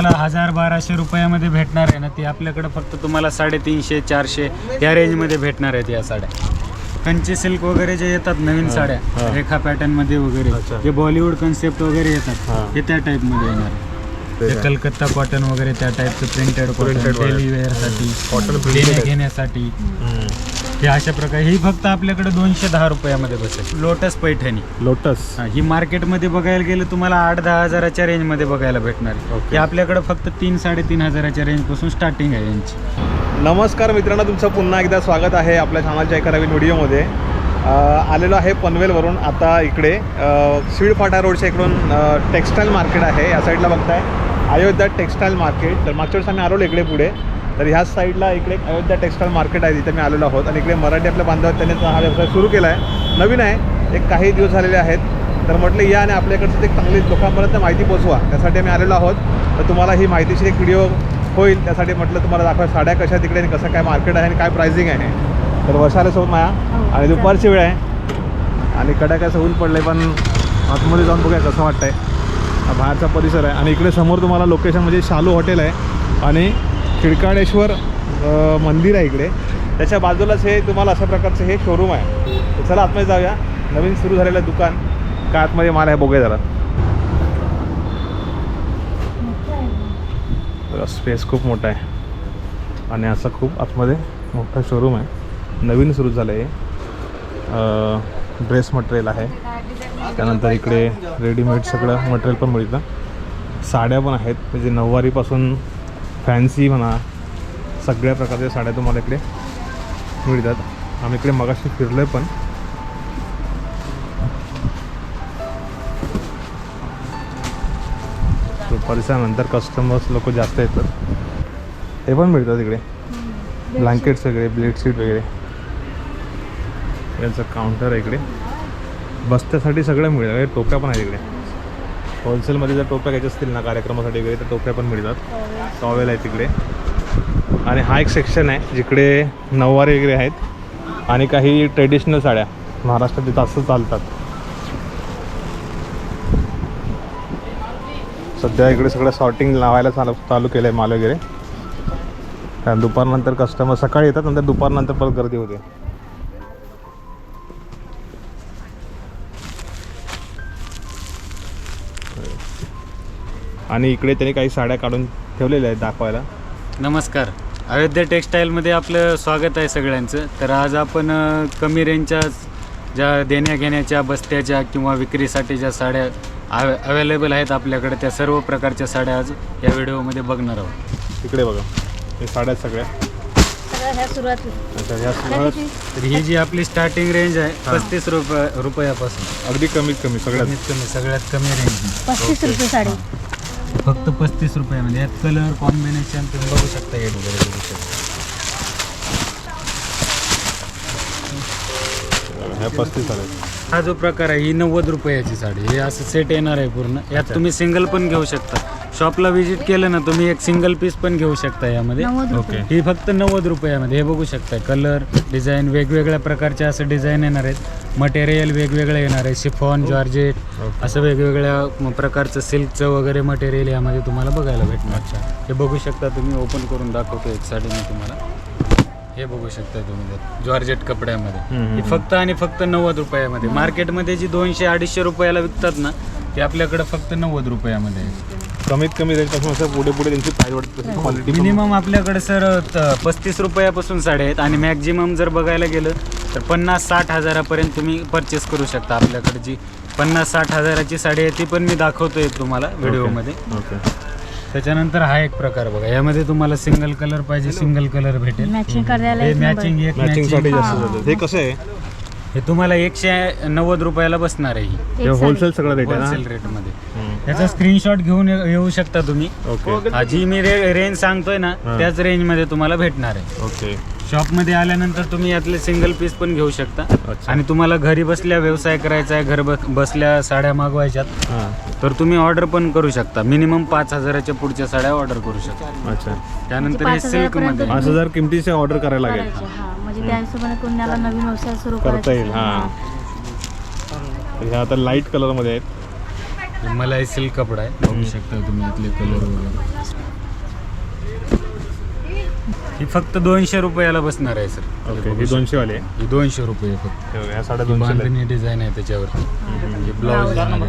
मला हजार बाराशे रुपयामध्ये भेटणार आहे ना ती आपल्याकडे फक्त तुम्हाला साडेतीनशे चारशे या रेंजमध्ये भेटणार आहेत या साड्या कंची सिल्क वगैरे जे येतात नवीन. साड्या रेखा पॅटर्नमध्ये वगैरे. जे बॉलिवूड कन्सेप्ट वगैरे येतात हा. त्या टाईपमध्ये येणार आहे. कलकत्ता कॉटन वगैरे त्या टाईपचं प्रिंटेड कॉटन. डेली वेअरसाठी Cotton printed देण्या आहे. घेण्यासाठी. हे अशा प्रकारे ही फक्त आपल्याकडे दोनशे दहा रुपयामध्ये बसेल. लोटस पैठणी. लोटस हा, ही मार्केटमध्ये बघायला गेलं तुम्हाला आठ दहा हजाराच्या रेंजमध्ये बघायला भेटणार. ओके. ही आपल्याकडे फक्त तीन साडेतीन हजाराच्या रेंजपासून स्टार्टिंग आहे यांची. नमस्कार मित्रांनो तुमचं पुन्हा एकदा स्वागत आहे आपल्या चॅनलच्या एका नवीन व्हिडिओमध्ये अ, आलेलो आहे पनवेलवरून आता इकडे अ, सीड फाटा रोडच्या इकडून अ, टेक्स्टाईल मार्केट आहे या साईडला बघताय. अयोध्या टेक्स्टाईल मार्केट तर मागच्या वेळेस आम्ही आलो इकडे पुढे. तर ह्याच साईडला इकडे एक अयोध्या टेक्स्टाईल मार्केट आहे तिथे मी आलेलो आहोत. आणि इकडे मराठी आपल्या बांधव आहेत, त्यांनी हा व्यवसाय सुरू केला आहे नवीन आहे एक काही दिवस झालेले आहेत. तर म्हटलं या आणि आपल्याकडचं एक चांगली लोकांपर्यंत माहिती पोचवा त्यासाठी आम्ही आलेलो आहोत. तर तुम्हाला ही माहितीची एक व्हिडिओ होईल त्यासाठी म्हटलं तुम्हाला दाखवा साड्या कशा तिकडे आणि कसं काय मार्केट आहे आणि काय प्राइसिंग आहे. तर वर्षाला सोबत माया आणि दुपारची वेळ आहे. आणि कडाक्याचं ऊन पडलं पण आतमध्ये जाऊन बघूया कसं वाटतंय. हा बाहेरचा परिसर आहे. आणि इकडे समोर तुम्हाला लोकेशन म्हणजे शालू हॉटेल आहे. आणि खिडकाणेश्वर मंदिर आहे इकडे. त्याच्या बाजूलाच हे तुम्हाला अशा प्रकारचं हे शोरूम आहे. तर चला आतमध्ये जाऊया. नवीन सुरू झालेलं दुकान. काय आतमध्ये माल आहे बघूया जरा. जरा स्पेस खूप मोठा आहे. आणि असं खूप आतमध्ये मोठा शोरूम आहे. नवीन सुरू झालं आहे ड्रेस मटेरियल आहे. त्यानंतर इकडे रेडीमेड सगळं मटेरियल पण मिळतं. साड्या पण आहेत. म्हणजे नऊवारीपासून फॅन्सी म्हणा सगळ्या प्रकारच्या साड्या तुम्हाला इकडे मिळतात. आम्ही इकडे मगाशी फिरलो पण. परिसरानंतर कस्टमर्स लोक जास्त येतात. हे पण मिळतात इकडे. ब्लँकेट्स वगैरे बेडशीट वगैरे. यांचं काउंटर आहे इकडे. बस्त्यासाठी सगळं मिळेल. हे टोप्या पण आहेत इकडे. होलसेलमध्ये जर टोप्या घ्यायच्या असतील ना कार्यक्रमासाठी वगैरे तर टोप्या पण मिळतात. टॉवेल आहे तिकडे. आणि हा एक सेक्शन आहे जिकडे नऊवारी वगैरे आहेत आणि काही ट्रेडिशनल साड्या. महाराष्ट्रात तिथं असं चालतात. सध्या इकडे सगळं शॉर्टिंग लावायला चालू चालू केलं आहे माल वगैरे. कारण दुपारनंतर कस्टमर सकाळी येतात नंतर दुपारनंतर परत गर्दी होते. आणि इकडे त्यांनी काही साड्या काढून ठेवलेल्या आहेत दाखवायला. नमस्कार. अयोध्या टेक्स्टाईलमध्ये आपलं स्वागत आहे सगळ्यांचं. तर आज आपण कमी रेंजच्या ज्या देण्या घेण्याच्या बस्त्याच्या किंवा विक्रीसाठी ज्या साड्या अव अवेलेबल आहेत आपल्याकडे त्या सर्व प्रकारच्या साड्या आज या व्हिडिओमध्ये बघणार आहोत. इकडे बघा. हे साड्या सगळ्या. ह्या सुरुवात. तर ही जी आपली स्टार्टिंग रेंज आहे. पस्तीस रुपया रुपयापासून. अगदी कमीत कमी सगळ्यात. कमीत कमी सगळ्यात कमी रेंज पस्तीस रुपये साडी. फक्त पस्तीस रुपयामध्ये यात कलर कॉम्बिनेशन तुम्ही बघू शकता हे वगैरे बघू शकता. पस्तीस. हा जो प्रकार आहे ही नव्वद रुपयाची साडी. हे असं सेट येणार आहे पूर्ण. यात तुम्ही सिंगल पण घेऊ शकता. शॉपला व्हिजिट केलं ना तुम्ही एक सिंगल पीस पण घेऊ शकता यामध्ये. नव्वद ओके ही फक्त नव्वद रुपयामध्ये. हे बघू शकता कलर डिझाईन वेगवेगळ्या प्रकारचे असं डिझाईन येणार आहेत. मटेरियल वेगवेगळं येणार आहे. Chiffon georgette. असं वेगवेगळ्या म- प्रकारचं सिल्कचं वगैरे मटेरियल यामध्ये तुम्हाला बघायला भेटणार. हे बघू शकता तुम्ही ओपन करून दाखवतो एक साडी मी तुम्हाला. हे बघू शकता तुम्ही जॉर्जेट कपड्यामध्ये. हम्म, ही. फक्त आणि फक्त नव्वद रुपयामध्ये. मार्केटमध्ये जी दोनशे अडीचशे रुपयाला विकतात ना ते आपल्याकडे फक्त नव्वद रुपयामध्ये आहे. कमीत कमी रेंजपासून असं पुढे पुढे त्यांची प्राईस वाढत तशी क्वालिटी मिनिमम आपल्याकडे सर पस्तीस रुपयापासून साड्या आहेत आणि मॅक्झिमम जर बघायला गेलं तर पन्नास साठ हजारापर्यंत तुम्ही परचेस करू शकता आपल्याकडे जी पन्नास साठ हजाराची साडी आहे ती पण मी दाखवतोय तुम्हाला व्हिडिओमध्ये. ओके त्याच्यानंतर हा एक प्रकार बघा. यामध्ये तुम्हाला सिंगल कलर पाहिजे सिंगल कलर भेटेल. मॅचिंग करायला हे. मॅचिंग एक जास्त हे. कसं आहे? हे तुम्हाला एकशे नव्वद रुपयाला बसणार आहे. होलसेल सगळं रेट आहे होलसेल रेटमध्ये त्याचा स्क्रीनशॉट घेऊन ये- येऊ शकता तुम्ही. ओके हा, जी मी रे रेंज सांगतोय ना हा. त्याच रेंजमध्ये तुम्हाला भेटणार आहे. ओके शॉपमध्ये आल्यानंतर तुम्ही यातले सिंगल पीस पण घेऊ शकता. अच्छा. आणि तुम्हाला घरी बसल्या व्यवसाय करायचा आहे घर बस- बसल्या साड्या मागवायच्यात हां. तर तुम्ही ऑर्डर पण करू शकता. मिनिमम पाच हजाराच्या पुढच्या साड्या ऑर्डर करू शकता. अच्छा. त्यानंतर म्हणजे हे पाच सिल्क हजारापर्यंत मध्ये. पाच हजार किमतीचे ऑर्डर करायला लागेल. करायचे, हा. म्हणजे त्या हिशोबाने कोणाला नवीन व्यवसाय सुरू करता करायचा येईल असेल, हां. ह्या आता लाइट कलरमध्ये आहेत. हे मलाई सिल्क कपडा आहे. बघू शकता तुम्ही यातले कलर वगैरे. ही फक्त दोनशे रुपयाला बसणार आहे सर. ओके ही दोनशे वाले आहे. ही दोनशे रुपये फक्त. हे बांधणी डिझाईन आहे त्याच्यावरती हे ब्लाऊज हां.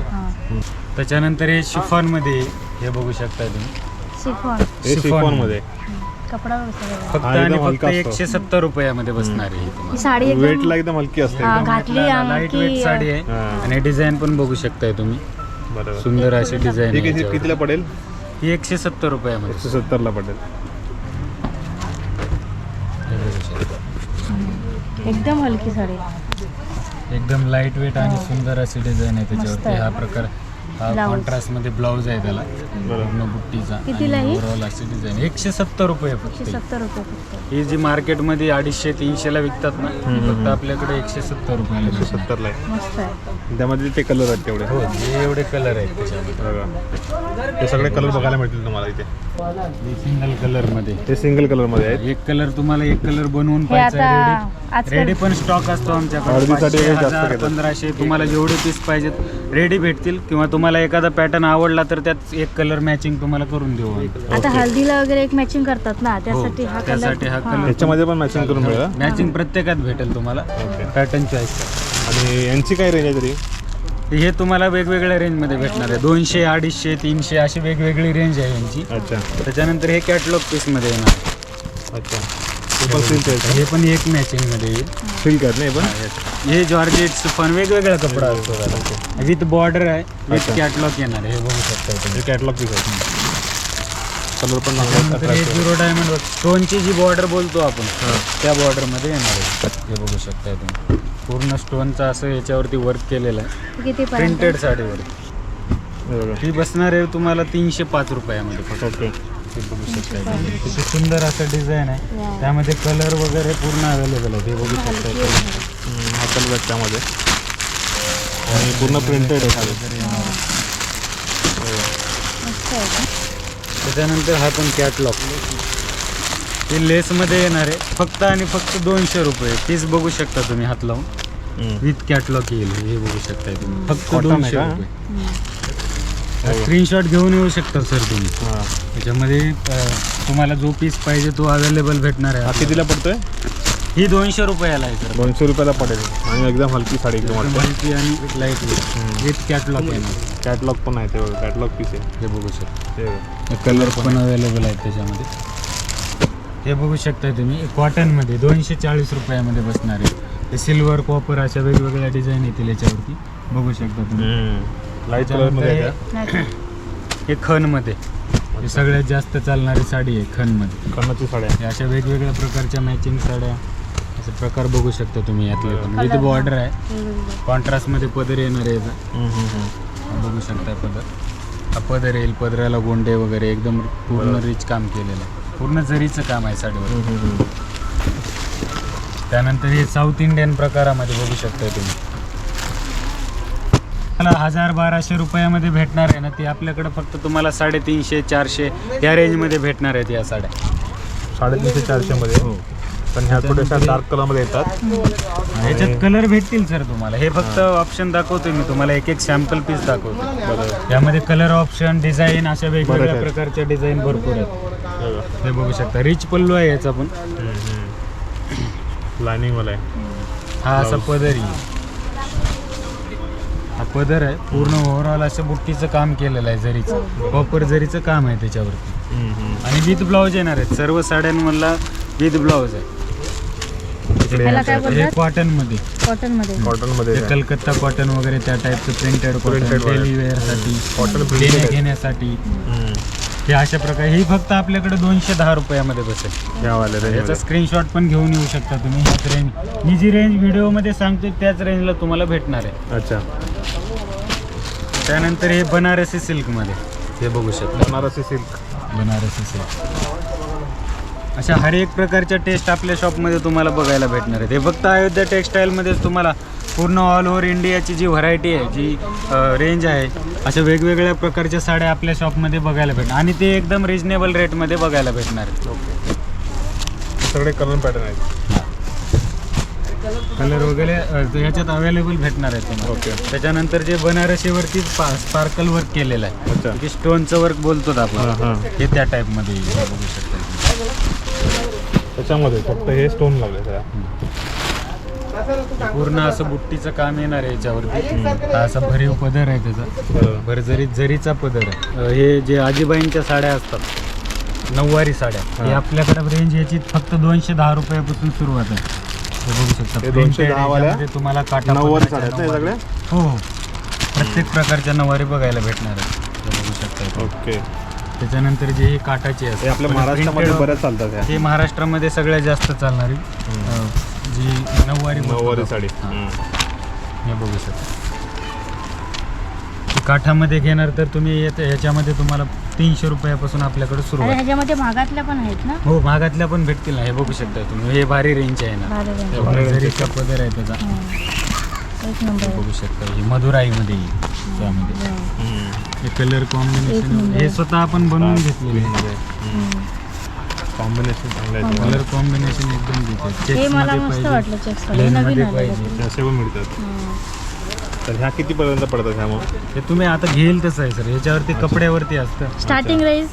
त्याच्यानंतर हे शिफॉनमध्ये. हे बघू शकता तुम्ही. शिफॉन. हे मध्ये. फक्त आणि फक्त. एकशे सत्तर रुपयामध्ये बसणार आहे साडी वेटला एकदम हलकी असते. हा, लाइट वेट साडी आहे. आणि डिझाईन पण बघू शकताय तुम्ही. बरोबर सुंदर अशी डिझाईन ही किती कितीला पडेल ही एकशे सत्तर रुपयामध्ये एकशे सत्तरला पडेल हे. एकदम हलकी साडी एकदम लाइट वेट आणि सुंदर अशी डिझाईन आहे त्याच्यावरती. हा प्रकार हा. कॉन्ट्रास्टमध्ये ब्लाऊज आहे त्याला. पूर्ण बुट्टीचा. कितीला ही? ओव्हरऑल अशी डिझाईन एकशे सत्तर रुपये फक्त एकशे ही. सत्तर रुपये फक्त. ही जी मार्केटमध्ये अडीचशे तीनशेला विकतात ना ती फक्त आपल्याकडे एकशे सत्तर रुपयाला एकशे. सत्तरला आहे. मस्त आहे. त्यामध्ये ते कलर आहेत तेवढे. हो हे एवढे कलर आहेत त्याच्यामध्ये. बघा. सगळे कलर बघायला मिळतील तुम्हाला इथे. सिंगल कलरमध्ये. ते सिंगल कलरमध्ये आहेत. एक कलर तुम्हाला एक कलर बनवून हे आता रेडी आजकाल पण स्टॉक असतो आमच्याकडे. हळदीसाठी पाचशे, वगैरे जास्त हजार, घेतात. पंधराशे तुम्हाला जेवढे पीस पाहिजेत रेडी भेटतील किंवा तुम्हाला एखादा पॅटर्न आवडला तर त्यात एक कलर मॅचिंग तुम्हाला करून देऊ आम्ही. आता हळदीला वगैरे एक मॅचिंग करतात ना त्यासाठी हा हो, त्यासाठी हा कलर कलर याच्यामध्ये पण मॅचिंग करून मिळेल मॅचिंग प्रत्येकात भेटेल तुम्हाला. पॅटर्न चॉईस आणि यांची काय रेंज आहे तरी? हे तुम्हाला वेगवेगळ्या रेंजमध्ये भेटणार आहे. दोनशे अडीचशे तीनशे अशी वेगवेगळी रेंज आहे यांची. अच्छा. त्याच्यानंतर हे कॅटलॉग पीसमध्ये येणार. अच्छा. आहे हे पण एक मॅचिंगमध्ये येईल सिल्क आहेत ना हे पण? हे जॉर्जेट पण वेगवेगळा कपडा असतो त्याला विथ बॉर्डर आहे विथ. कॅटलॉग येणार आहे. हे बघू शकता तुम्ही. कॅटलॉग आहे कलर पण हे झिरो डायमंड स्टोनची जी बॉर्डर बोलतो आपण हां. त्या बॉर्डरमध्ये येणार आहे. हे बघू शकता तुम्ही. पूर्ण स्टोनचं असं याच्यावरती वर्क केलेलं आहे. किती प्रिंटेड साडीवर हे ही बसणार आहे तुम्हाला तीनशे पाच रुपयामध्ये. फक्त ओके हे बघू शकता. तुम्ही. किती सुंदर असं डिझाईन आहे. त्यामध्ये कलर वगैरे पूर्ण अवेलेबल आहे. हे बघू शकता हा कलर आहे त्यामध्ये आणि पूर्ण प्रिंटेड आहे? त्याच्यानंतर हा पण कॅटलॉग हे लेसमध्ये येणार आहे. फक्त आणि फक्त दोनशे रुपये. तीच बघू शकता तुम्ही हात लावून. विथ कॅटलॉग येईल. हे बघू शकता तुम्ही. फक्त दोनशे? रुपये. स्क्रीनशॉट घेऊन येऊ शकता सर तुम्ही. हा. त्याच्यामध्ये तुम्हाला जो पीस पाहिजे तो अवेलेबल भेटणार हा आहे कितीला पडतोय? ही दोनशे रुपयाला आहे सर दोनशे रुपयाला पडेल. आणि एकदम हलकी साडी एकदम हलकी आणि लाइट. विथ कॅटलॉग येणार कॅटलॉग पण आहे ते कॅटलॉग पीस आहे. हे बघू शकता. कलर पण अवेलेबल आहेत त्याच्यामध्ये. हे बघू शकता तुम्ही. कॉटनमध्ये दोनशे चाळीस रुपयामध्ये बसणार आहे. हे सिल्वर कॉपर अशा वेगवेगळ्या डिझाईन येतील याच्यावरती. बघू शकता तुम्ही. लाइट कलरमध्ये आहे त्याच्यानंतर का? नाही. हे खणमध्ये. हे सगळ्यात जास्त चालणारी साडी आहे खणमध्ये. कन्नाची साड्या हे अशा वेगवेगळ्या प्रकारच्या मॅचिंग साड्या असे प्रकार बघू शकता तुम्ही यातले. पण विथ बॉर्डर आहे. वेगवेगळे. कॉन्ट्रास्टमध्ये पदर येणार आहे याचा. हा बघू शकता पदर. हा पदर येईल पदराला गोंडे वगैरे एकदम पूर्ण. रिच काम केलेलं आहे. पूर्ण जरीचं काम आहे साडीवर. त्यानंतर हे साऊथ इंडियन प्रकारामध्ये बघू शकता तुम्ही. मला हजार बाराशे रुपयामध्ये भेटणार आहे ना ती आपल्याकडे फक्त तुम्हाला साडेतीनशे चारशे या रेंजमध्ये भेटणार आहेत या साड्या. साडेतीनशे चारशे मध्ये हो. पण ह्या थोड्याशा डार्क कलरमध्ये येतात. ह्याच्यात कलर भेटतील सर तुम्हाला. हे फक्त ऑप्शन दाखवतोय मी तुम्हाला. एक एक सॅम्पल पीस दाखवतो यामध्ये कलर ऑप्शन डिझाईन अशा वेगवेगळ्या. प्रकारच्या डिझाईन भरपूर आहेत. हे बघा. शकता. रिच पल्लू आहे याचा पण. लाईनिंग वाला आहे. हा असा. पदर. पदर आहे पूर्ण ओव्हरऑल असं बुट्टीचं काम केलेलं आहे जरीचं. कॉपर जरीचं काम आहे त्याच्यावरती. आणि विथ ब्लाऊज येणार आहेत. सर्व साड्यांमधला विथ ब्लाऊज आहे. हे काय हे बोलतात? कॉटनमध्ये कॉटनमध्ये कॉटनमध्ये हे कलकत्ता कॉटन वगैरे त्या टाईपचं प्रिंटेड कॉटन Printed. डेली वेअरसाठी Cotton printed देण्या आहे. घेण्यासाठी. हे अशा प्रकारे ही फक्त आपल्याकडे दोनशे दहा रुपयामध्ये बसेल. याचा मध्ये. स्क्रीनशॉट पण घेऊन येऊ शकता तुम्ही. ह्याच रेंज मी जी रेंज व्हिडिओमध्ये सांगतोय त्याच रेंजला तुम्हाला भेटणार आहे. अच्छा. त्यानंतर हे बनारसी सिल्कमध्ये. हे बघू शकता. बनारसी सिल्क. बनारसी सिल्क. अशा हर एक प्रकारच्या टेस्ट आपल्या शॉपमध्ये तुम्हाला बघायला भेटणार आहेत. हे फक्त अयोध्या टेक्स्टाईलमध्येच तुम्हाला पूर्ण ऑल ओव्हर इंडियाची जी व्हरायटी आहे जी रेंज आहे अशा वेगवेगळ्या प्रकारच्या साड्या आपल्या शॉपमध्ये बघायला भेटणार. आणि ते एकदम रिजनेबल रेटमध्ये बघायला भेटणार आहेत. ओके सगळे कलर पॅटर्न आहेत कलर वगैरे ह्याच्यात अवेलेबल भेटणार आहे तुम्हाला. ओके. त्याच्यानंतर जे बनारसीवरती स्पार्कल वर्क केलेलं आहे. अच्छा. की स्टोनचं वर्क बोलतो आपण. हां त्या टाईपमध्ये बघू शकता त्याच्यामध्ये फक्त हे स्टोन लागले पूर्ण असं बुट्टीचं काम येणार आहे याच्यावरती. असा भरीव पदर आहे त्याचा. भरजरीत जरीचा पदर आहे. हे जे आजीबाईंच्या साड्या असतात. नऊवारी साड्या. हे. आपल्याकडे रेंज याची फक्त दोनशे दहा रुपयापासून सुरुवात आहे. हे बघू शकता. हे Printed 210 वाल्या याच्यामध्ये तुम्हाला काटा नऊवारी पदराच्या साड्या आहेत ना हे नऊवारी- हो हो. प्रत्येक प्रकारच्या नऊवारी बघायला भेटणार आहे हे बघू शकता इथे. ओके. त्याच्यानंतर जे हे काटाचे हे आपल्या म्हणजे महाराष्ट्रामध्ये printed- बऱ्याच चालतात ह्या हे महाराष्ट्रामध्ये सगळ्यात जास्त चालणारी अ, जी नऊवारी बोलतो नऊवारी. साडी. हा. हम्म. हे बघू शकता. काठामध्ये घेणार तर तुम्ही येत- ह्याच्यामध्ये तुम्हाला तीनशे रुपयापासून आपल्याकडे आणि सुरुवात ह्याच्यामध्ये महागातल्या पण आहेत ना हो महागातल्या पण भेटतील ना हे बघू शकता तुम्ही हे भारी रेंज आहे ना भारी range. हे पदर आहे त्याचा हं. एक नंबर हे आहे. बघू शकता हे मधुराईमध्ये येईल त्यामध्ये हं. हे कलर एक कॉम्बिनेशन नंबर. हे स्वतः आपण बनवून घेतलेले आहे. हं. कॉम्बिनेशन चांगलं आहे कॉम्बिनेशन. कलर कॉम्बिनेशन एकदम देते हे मला चेक्समध्ये मस्त पाहिजे वाटलं चेक्स plain नवीन मध्ये आलेलं पाहिजे. आहे. ते असे पण मिळतात हं. तर ह्या कितीपर्यंत पडतात ह्या मग? हे तुम्ही आता घेईल तसं आहे सर. याच्यावरती कपड्यावरती असतं. स्टार्टिंग रेंज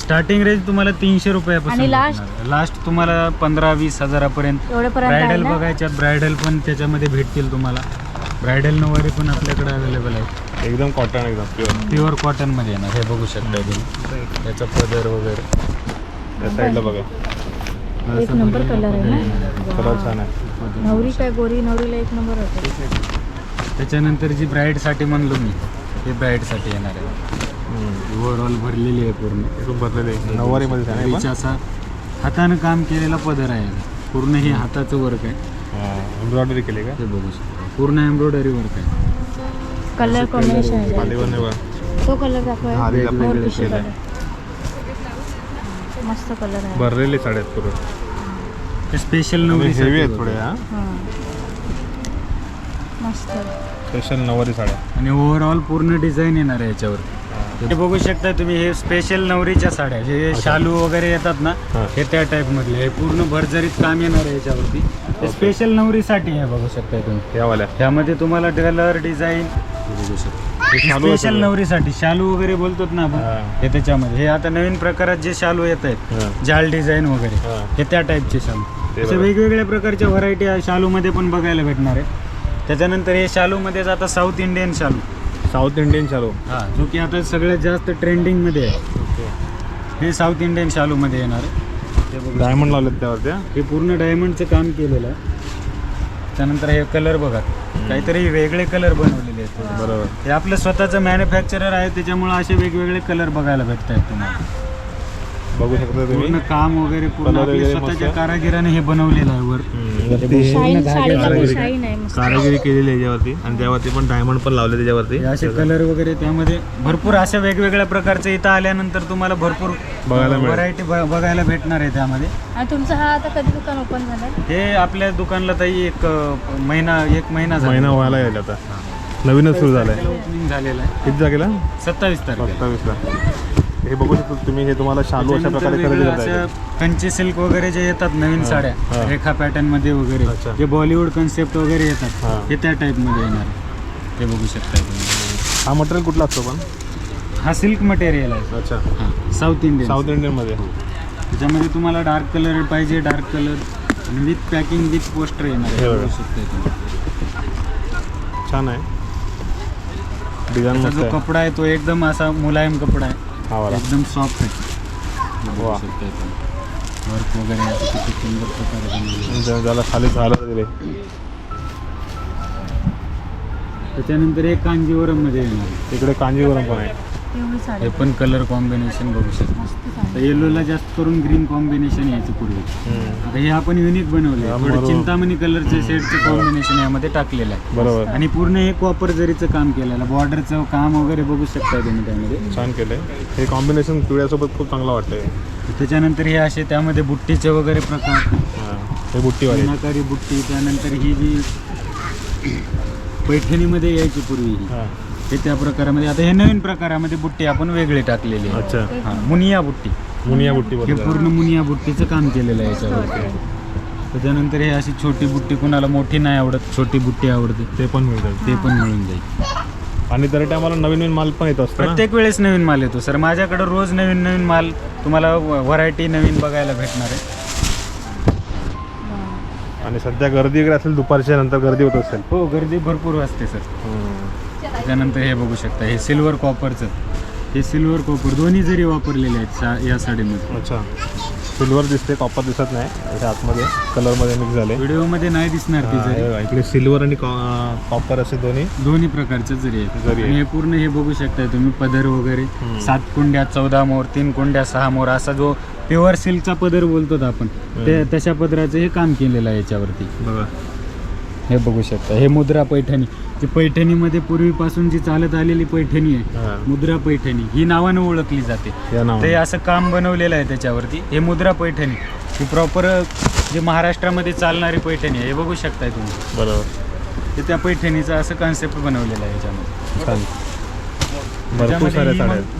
स्टार्टिंग रेंज तुम्हाला तीनशे रुपयापासून आणि last? लास्ट तुम्हाला पंधरा वीस हजारापर्यंत. एवढ्यापर्यंत आहे ब्रायडल ना? बघायच्यात ब्रायडल पण त्याच्यामध्ये भेटतील तुम्हाला. ब्रायडल नऊवारी पण आपल्याकडे अवेलेबल आहे एकदम कॉटन एकदम प्युअर प्युअर कॉटनमध्ये येणार. हे बघू शकता तुम्ही. त्याचा पदर वगैरे. त्या साईडला बघा. एक नंबर कलर आहे ना. छान आहे. नवरी काय गोरी नवरीला एक नंबर होते. त्याच्यानंतर जी ब्राईडसाठी म्हणलो मी हे ब्राईडसाठी येणार आहे. ओव्हरऑल भरलेली आहे पूर्ण. नऊवारीमध्ये असा हातानं काम केलेला पदर आहे. पूर्ण हे हाताचं वर्क आहे. एम्ब्रॉयडरी केली का? हे बघू शकता. पूर्ण एम्ब्रॉयडरी वर्क आहे. कलर कॉम्बिनेशन तो कलर दाखवा मस्त कलर आहे. भरलेले साड्या आहेत पूर्ण. ते स्पेशल हेवी नवरी आहेत थोडे हा? हां. मस्त. स्पेशल नऊवारी साड्या. आणि ओव्हरऑल पूर्ण डिझाईन येणार आहे याच्यावर हे. बघू शकता तुम्ही हे स्पेशल नवरीच्या साड्या. जे शालू वगैरे येतात ना हा. त्या टाईप मधले. हे पूर्ण भरजरीत काम येणार आहे याच्यावरती. हे स्पेशल नवरीसाठी आहे बघू शकता तुम्ही. या वाल्या ह्यामध्ये तुम्हाला कलर डिझाईन बघू शकता. हे शालू स्पेशल. नवरीसाठी. शालू वगैरे बोलतोत ना आपण हा. त्याच्यामध्ये. हे आता नवीन प्रकारात जे शालू येत आहेत. जाल डिझाईन वगैरे हा. त्या टाईपचे शालू. वेगवेगळ्या प्रकारच्या व्हरायटी शालूमध्ये पण बघायला भेटणार आहे. त्याच्यानंतर हे शालूमध्ये आता साऊथ इंडियन शालू. साऊथ इंडियन शालू. हा जो की आता सगळ्यात जास्त ट्रेंडिंगमध्ये आहे. हे साऊथ इंडियन शालूमध्ये येणार आहे. बघू डायमंड लावलेत त्यावरती हा? हे पूर्ण डायमंडचं काम केलेलं आहे. त्यानंतर हे कलर बघा. काहीतरी वेगळे कलर बनवलेले आहेत. थोडे. बरोबर. हे आपलं स्वतःचं मॅन्युफॅक्चरर आहे त्याच्यामुळे असे वेगवेगळे कलर बघायला भेटत आहेत तुम्हाला. बघू शकता तुम्ही. पूर्ण काम वगैरे पूर्ण Colour आपल्या वगैरे स्वतःच्या मस्त. कारागिराने हे बनवलेलं आहे वर. हम्म, शाईन साडीला पण कारागिरी. शाईन आहे मस्त. कारागिरी केलेली आहे याच्यावरती. आणि त्यावरती पण डायमंड पण लावले त्याच्यावरती. असे कलर वगैरे त्यामध्ये भरपूर अशा वेगवेगळ्या प्रकारचे इथं आल्यानंतर तुम्हाला भरपूर बघायला मिळेल. व्हरायटी बघायला भेटणार आहे त्यामध्ये. आणि तुमचं हा आता कधी दुकान ओपन झालं हे आपल्या दुकानला ताई एक अं, महिना एक महिना झाला. महिना व्हायला येईल आता. नवीनच सुरू झालंय. ओपनिंग झालेलं आहे. किती जागेला सत्तावीस तारखेला. सत्तावीसला. हे बघू शकतो तुम्ही हे तुम्हाला शालू अशा प्रकारे खरेदी कंची सिल्क वगैरे जे येतात नवीन साड्या. रेखा पॅटर्नमध्ये वगैरे. जे बॉलिवूड कन्सेप्ट वगैरे येतात हा. त्या टाईपमध्ये येणार. ते बघू शकता तुम्ही. हा मटेरियल कुठला असतो पण? हा सिल्क मटेरियल आहे. अच्छा. साऊथ इंडियन साऊथ इंडियनमध्ये त्याच्यामध्ये तुम्हाला डार्क कलर पाहिजे डार्क कलर आणि विथ पॅकिंग विथ पोस्टर येणार हे बघू. शकता छान आहे. डिझाईन जो कपडा आहे तो एकदम असा मुलायम कपडा आहे. हा वाला एकदम सॉफ्ट आहे बघू. शकता तुम्ही वर्क वगैरे असं किती सुंदर प्रकारे बनवलेलं आहे. खाली झालं दिले त्याच्यानंतर एक कांजीवरममध्ये येणार आहे. इकडे कांजीवरम पण आहे साडी हे पण कलर कॉम्बिनेशन बघू शकता. मस्त साडी. येलोला जास्त करून ग्रीन कॉम्बिनेशन यायचं पूर्वी. आता हे आपण युनिक बनवले हा, थोडं बरोबर. चिंतामणी कलरचे शेडचं कॉम्बिनेशन यामध्ये टाकलेलं आहे. बरोबर. आणि पूर्ण हे कॉपर जरीचं काम केलेलं बॉर्डरचं काम वगैरे बघू शकता तुम्ही त्यामध्ये. छान केलंय. हे कॉम्बिनेशन पिवळ्यासोबत खूप चांगलं वाटतंय. त्याच्यानंतर हे असे त्यामध्ये बुट्टीचे वगैरे प्रकार. हा. हे बुट्टीवाले. मीनाकारी बुट्टी त्यानंतर ही जी पैठणीमध्ये यायची पूर्वी ही. हा. हे त्या प्रकारामध्ये आता हे नवीन प्रकारामध्ये बुट्टी आपण वेगळी टाकलेली आहे अच्छा. हा मुनिया बुट्टी. मुनिया बुट्टी हे पूर्ण मुनिया बुट्टीचं काम केलेलं आहे याच्यावर. त्याच्यानंतर हे अशी छोटी बुट्टी कुणाला मोठी नाही आवडत छोटी बुट्टी आवडते. ते पण मिळतात ते पण मिळून जाईल. आणि दर टायमाला नवीन नवीन माल पण येत असतो ना? प्रत्येक वेळेस नवीन माल येतो. सर माझ्याकडे रोज नवीन नवीन माल तुम्हाला व्हरायटी नवीन बघायला भेटणार आहे. आणि सध्या गर्दी वगैरे असेल दुपारच्या नंतर गर्दी होत असेल. हो गर्दी भरपूर असते सर. त्यानंतर हे बघू शकता हे सिल्वर कॉपरचं हे सिल्वर कॉपर दोन्ही जरी वापरलेले आहेत सा- या साडीमध्ये. अच्छा. सिल्वर दिसते कॉपर दिसत नाही. आतमध्ये कलरमध्ये मिक्स झाले. व्हिडिओमध्ये नाही दिसणार ती जरी. हे इकडे सिल्वर आणि कॉपर असे दोन्ही. दोन्ही प्रकारचे जरी आहेत. जरी आणि हे पूर्ण हे बघू शकताय तुम्ही पदर वगैरे. हम्म. सात कुंड्या चौदा मोर तीन कुंड्या सहा मोर असा जो प्युअर सिल्कचा पदर बोलतो आपण ते तशा पदराचं हे काम केलेलं आहे याच्यावरती. बघा. हे बघू शकता हे मुद्रा पैठणी. जी पैठणीमध्ये पूर्वीपासून जी चालत आलेली पैठणी आहे मुद्रा पैठणी ही नावानं ओळखली जाते. ते असं काम बनवलेलं आहे त्याच्यावरती. हे मुद्रा पैठणी ही प्रॉपर जे महाराष्ट्रामध्ये चालणारी पैठणी आहे हे बघू शकताय तुम्ही. बरोबर. ते त्या पैठणीचं असं कॉन्सेप्ट बनवलेलं आहे याच्यामध्ये.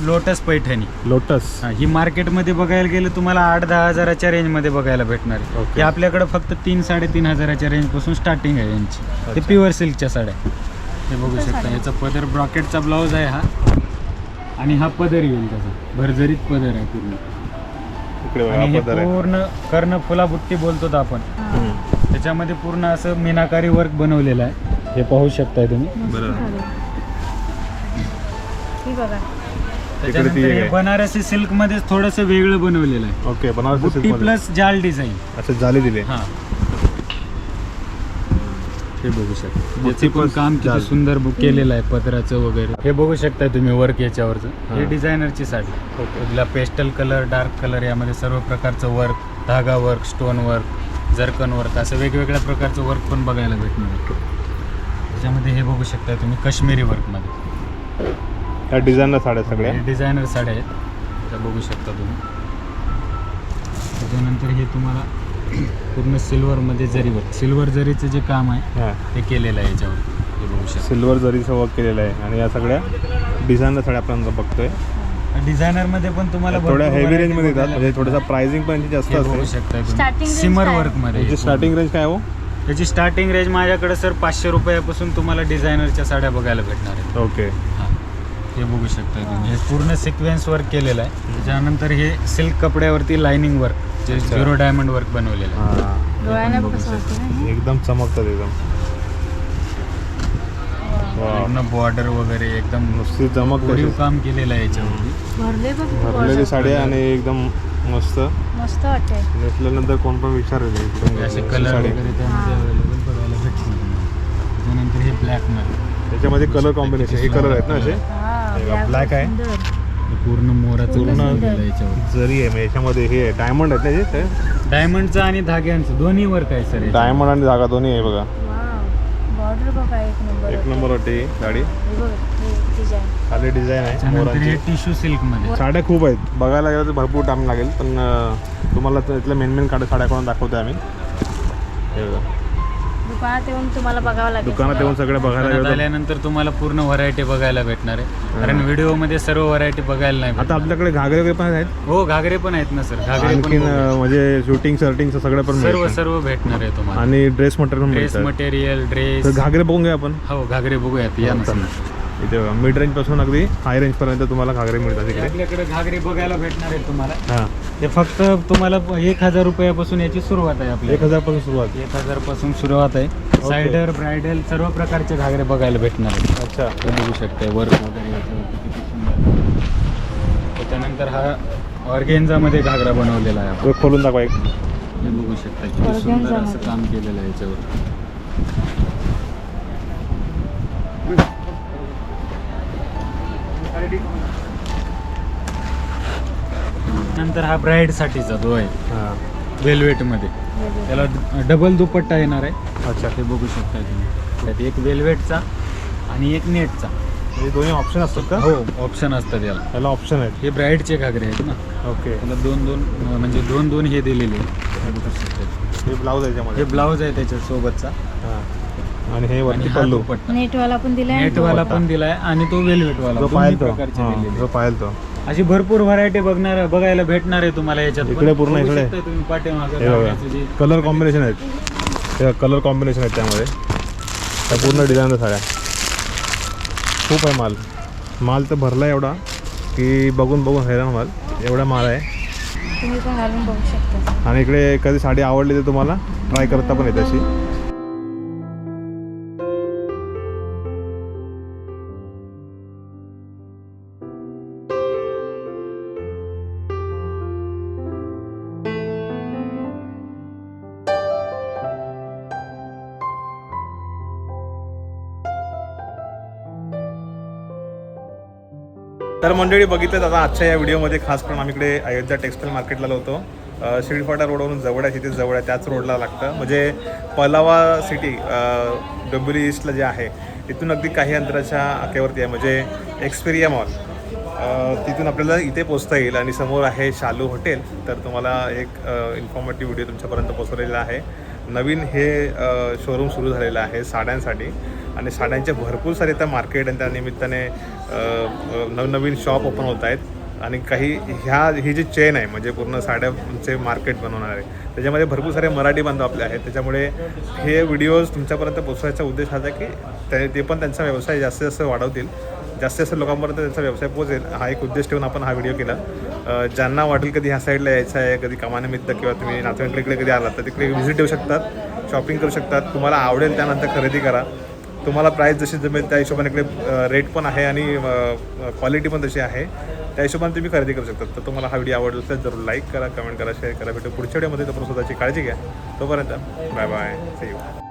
लोटस पैठणी. लोटस हा, मार्केटमध्ये बघायला गेलं तुम्हाला आठ दहा हजाराच्या रेंजमध्ये बघायला भेटणार. हे आपल्याकडे फक्त तीन साडेतीन हजाराच्या रेंजपासून स्टार्टिंग आहे यांची. ते. प्युअर सिल्कच्या साड्या. हे बघू शकता याचा पदर ब्रॉकेटचा ब्लाऊज आहे हा. आणि हा पदर येईल त्याचा. भरजरीत पदर आहे पूर्ण. इकडे आणि हे बघा पदर आहे. पूर्ण कर्ण फुलाबुट्टी बोलतो आपण. त्याच्यामध्ये पूर्ण असं मीनाकारी वर्क बनवलेलं आहे. हे पाहू शकताय तुम्ही. त्याच्यानंतर. बनारसी सिल्कमध्ये थोडंसं वेगळं बनवलेलं आहे. ओके बनारसी. प्लस जाल डिझाईन. अच्छा जाली दिले हा. हे बघू शकता. याचं पण काम किती. सुंदर बु- केलेलं आहे पदराचं वगैरे. हे बघू शकताय तुम्ही वर्क याच्यावरचं. हे. डिझायनरची sari. Pastel colour dark colour यामध्ये सर्व प्रकारचं वर्क धागा work stone work zircon work असं वेगवेगळ्या प्रकारचं वर्क पण बघायला भेटणार. आहे. त्याच्यामध्ये हे बघू शकताय तुम्ही काश्मीरी वर्कमध्ये ह्या डिझाईनला साड्या सगळ्या? हे डिझायनर साड्या आहेत. त्या बघू शकता तुम्ही. त्याच्यानंतर हे तुम्हाला पूर्ण सिल्वरमध्ये जरी वर्क सिल्वर जरीचं जे काम आहे हा. ते केलेलं आहे याच्यावर. हे बघू शकता. सिल्वर जरीचं वर्क केलेलं आहे. आणि या सगळ्या डिझाईनला साड्या आपण बघतोय. डिझायनरमध्ये पण तुम्हाला थोड्या हेवी रेंजमध्ये येतात. म्हणजे थोडंसं. प्राइसिंग पण यांची जास्त हे बघू असते शकता सिमर काय? वर्कमध्ये. याची स्टार्टिंग रेंज काय हो? त्याची स्टार्टिंग रेंज माझ्याकडे सर पाचशे रुपयापासून तुम्हाला डिझायनरच्या साड्या बघायला भेटणार आहेत. ओके हा. हे बघू शकता तुम्ही. हे पूर्ण सिक्वेन्स वर्क केलेलं आहे. त्याच्यानंतर हे सिल्क कपड्यावरती लाइनिंग वर्क जे अच्छा. झिरो डायमंड वर्क बनवलेलं आहे. बघू ना हे? एकदम चमकतात एकदम. वा पूर्ण बॉर्डर वगैरे एकदम नुसती चमक कोरीव काम केलेलं आहे याच्यावरती भरले बघ भरलेली साडी आहे आणि एकदम मस्त. मस्त वाटते नेसल्यानंतर कोण पण विचारेल एकदम असे कलर साडी. वगैरे त्यामध्ये अवेलेबल बघायला भेटतील हे ब्लॅकमध्ये. त्याच्यामध्ये कलर कॉम्बिनेशन हे कलर आहेत ना असे? हा हे बघा, black आहे. सुंदर. पूर्ण मोराचं पूर्ण काम केलेलं आहे याच्यावर? जरी आहे म्हणजे याच्यामध्ये हे डायमंड आहेत ना हे? डायमंडचं आणि धाग्यांचं दोन्ही वर्क आहे सर डायमंड आणि धागा दोन्ही आहे बघा. वाव बॉर्डर बघा एक नंबर एक नंबर वाटते ही साडी. हे हे डिझाईन खाली डिझाईन आहे हे टिश्यू सिल्कमध्ये. साड्या खूप आहेत. बघायला गेलं तर भरपूर टाइम लागेल पण अं, तुम्हाला त्यातल्या मेन मेन काढ साड्या करून दाखवतोय आम्ही? हे बघा. दुकानात येऊन तुम्हाला बघावं लागेल. दुकानात येऊन सगळं बघायला दुकानात गेलं तर- आल्यानंतर तुम्हाला पूर्ण व्हरायटी बघायला भेटणार आहे. कारण व्हिडिओमध्ये सर्व व्हरायटी बघायला नाही आता भेटणार. आपल्याकडे घागरे वगैरे पण आहेत? हो घागरे पण आहेत ना सर घागरे पण आणखीन बघू. अं, म्हणजे शूटिंग शर्टिंगचं सगळं पण सर्व मिळतं सर्व भेटणार आहे तुम्हाला. आणि ड्रेस मटेरियल पण ड्रेस मिळतं मटेरियल तर ड्रेस घागरे बघून घ्या आपण. हो घागरे बघूयात. या ना चला. इथे बघा मिड रेंजपासून अगदी हाय रेंज पर्यंत तुम्हाला घागरे मिळतात इकडे. आपल्याकडे घागरे बघायला भेटणार आहे तुम्हाला. हा. ते फक्त तुम्हाला एक हजार रुपयापासून याची सुरुवात आहे आपली. एक हजारपासून सुरुवात. एक हजारपासून सुरुवात आहे. सायडर ब्रायडल सर्व प्रकारचे घागरे बघायला भेटणार आहेत. अच्छा. ते बघू शकते वर्क वगैरे याच्यावरती किती सुंदर. आहे. त्याच्यानंतर हा ऑर्गेन्झामध्ये घागरा बनवलेला आहे आपण. तो खोलून दाखवा एक. हे बघू शकता किती सुंदर असं. काम केलेलं आहे याच्यावर. नंतर हा ब्राईड साठीचा जो आहे. हा. वेल्वेटमध्ये. त्याला डबल दुपट्टा येणार आहे. अच्छा. ते बघू शकता तुम्ही. त्यात एक वेल्वेटचा आणि एक नेटचा हे दोन्ही ऑप्शन असतात का? हो ऑप्शन असतात याला. त्याला ऑप्शन आहेत. हे ब्राईडचे घागरे आहेत ना. ओके त्याला दोन दोन म्हणजे दोन दोन हे दिलेले आहेत. हे बघू शकता. हे ब्लाऊज आहे हे याच्यामध्ये ब्लाऊज आहे त्याच्या सोबतचा. हा. आणि हे वरती पल्लू. नेटवाला पण दिलाय नेटवाला पण दिलाय आणि तो वेल्वेट वाला जो तो जो तो अशी भरपूर व्हरायटी बघणार बघायला भेटणार आहे तुम्हाला याच्यात. इकडे पूर्ण इकडे. तुम्ही पाठीमागं कलर कॉम्बिनेशन आहेत. हे कलर कॉम्बिनेशन आहेत त्यामध्ये. त्या पूर्ण डिझाईन साड्या. खूप आहे माल. माल तर भरला आहे एवढा की बघून बघून हैराण माल एवढा माल आहे. तुम्ही पण घालून बघू शकता. आणि इकडे एखादी साडी आवडली तर तुम्हाला ट्राय करता पण येते अशी. तर मंडळी बघितलं आता आजच्या या व्हिडिओमध्ये खास करून आम्ही इकडे अयोध्या टेक्स्टाईल मार्केटला होतो. शिडफाटा रोडवरून जवळ आहे तिथे जवळ आहे त्याच रोडला लागतं. म्हणजे पलावा सिटी डोंबिवली ईस्टला जे आहे तिथून अगदी काही अंतराच्या आक्यावरती आहे. म्हणजे एक्सपेरिया मॉल. तिथून आपल्याला इथे पोचता येईल आणि समोर आहे शालू हॉटेल. तर तुम्हाला एक इन्फॉर्मेटिव्ह व्हिडिओ तुमच्यापर्यंत पोचवलेला आहे. नवीन हे शोरूम सुरू झालेलं आहे साड्यांसाठी. आणि साड्यांचे भरपूर सारे त्या मार्केट आणि त्या निमित्ताने नवनवीन शॉप ओपन होत आहेत. आणि काही ह्या ही जी चेन आहे म्हणजे पूर्ण साड्यांचे मार्केट बनवणार आहे त्याच्यामध्ये भरपूर सारे मराठी बांधव आपले आहेत. त्याच्यामुळे हे व्हिडिओज तुमच्यापर्यंत पोचवायचा उद्देश हा की ते- ते पण त्यांचा व्यवसाय जास्तीत जास्त वाढवतील. जास्तीत जास्त लोकांपर्यंत त्यांचा व्यवसाय पोहोचेल. हा एक उद्देश ठेवून आपण हा व्हिडिओ केला. ज्यांना वाटेल कधी ह्या साईडला यायचं आहे कधी कामानिमित्त किंवा तुम्ही नातेवाईकडे कधी आलात तर तिकडे व्हिजिट देऊ शकतात शॉपिंग करू शकतात. तुम्हाला आवडेल त्यानंतर खरेदी करा. तुम्हाला प्राईस जशी जमेल त्या हिशोबाने इकडे रेट पण आहे आणि क्वालिटी पण तशी आहे. त्या हिशोबाने तुम्ही खरेदी करू शकता. तर तुम्हाला हा व्हिडिओ आवडला असेल जरूर लाईक करा कमेंट करा शेअर करा. भेटू पुढच्या व्हिडिओमध्ये तोपर्यंत स्वतःची काळजी घ्या. तोपर्यंत बाय बाय सी यू